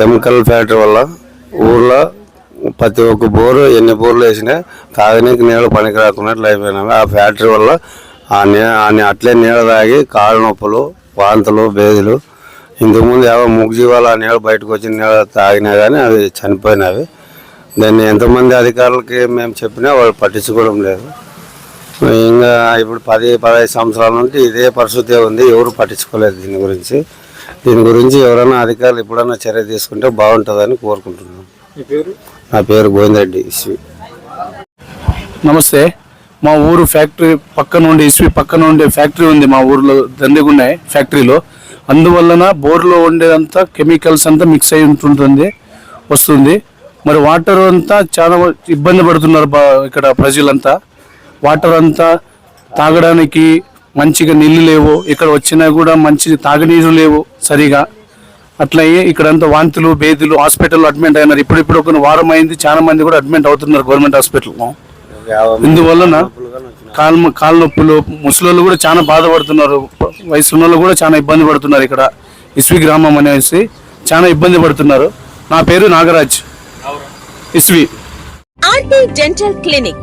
Chemical factory వల్ల ఊర్లో ప్రతి ఒక్క బోరు ఎన్ని బోర్లు వేసినా తాగనీకి నీళ్ళు పనికి రాకున్నట్లు అయిపోయినాము ఆ ఫ్యాక్టరీ వల్ల ఆ నీ అట్లే నీళ్ళు తాగి కాళ్ళ నొప్పులు వాంతులు బేదులు ఇంతకుముందు ముగ్గు ముగ్గుజీవాలు ఆ నీళ్ళు బయటకు వచ్చిన నీళ్ళు తాగినా కానీ అవి చనిపోయినవి. దాన్ని ఎంతమంది అధికారులకి మేము చెప్పినా వాళ్ళు పట్టించుకోవడం లేదు. ఇంకా ఇప్పుడు పది పదహైదు సంవత్సరాల నుండి ఇదే పరిస్థితి ఉంది. ఎవరు పట్టించుకోలేదు దీని గురించి. దీని గురించి ఎవరైనా అధికారులు ఎప్పుడైనా చర్య తీసుకుంటే బాగుంటుందని కోరుకుంటున్నాం మీ పేరు? నా పేరు గోవిందరెడ్డి ఇస్వి. నమస్తే. మా ఊరు ఫ్యాక్టరీ పక్కన ఉండే ఇస్వి పక్కన ఉండే ఫ్యాక్టరీ ఉంది మా ఊర్లో దండిగున్నాయి ఫ్యాక్టరీలో. అందువలన బోర్లో ఉండేదంతా కెమికల్స్ అంతా మిక్స్ అయి ఉంటుంటుంది వస్తుంది. మరి వాటర్ అంతా చాలా ఇబ్బంది పడుతున్నారు బా ఇక్కడ ప్రజలంతా. వాటర్ అంతా తాగడానికి మంచిగా నీళ్ళు లేవు. ఇక్కడ వచ్చినా కూడా మంచి తాగనీరు లేవు సరిగా. అట్లయ్యే ఇక్కడంతా వాంతులు బేదులు హాస్పిటల్లో అడ్మిట్ అయినారు. ఇప్పుడు ఇప్పుడు ఒక వారం అయింది చాలా మంది కూడా అడ్మిట్ అవుతున్నారు గవర్నమెంట్ హాస్పిటల్లో ఇందువలన కాలు కాలు నొప్పులు ముసలోళ్ళు కూడా చాలా బాధపడుతున్నారు. వయసు వాళ్ళు కూడా చాలా ఇబ్బంది పడుతున్నారు ఇక్కడ. ఇస్వి గ్రామం అనేసి చాలా ఇబ్బంది పడుతున్నారు. నా పేరు నాగరాజ్. ఇస్వి. RT dental clinic.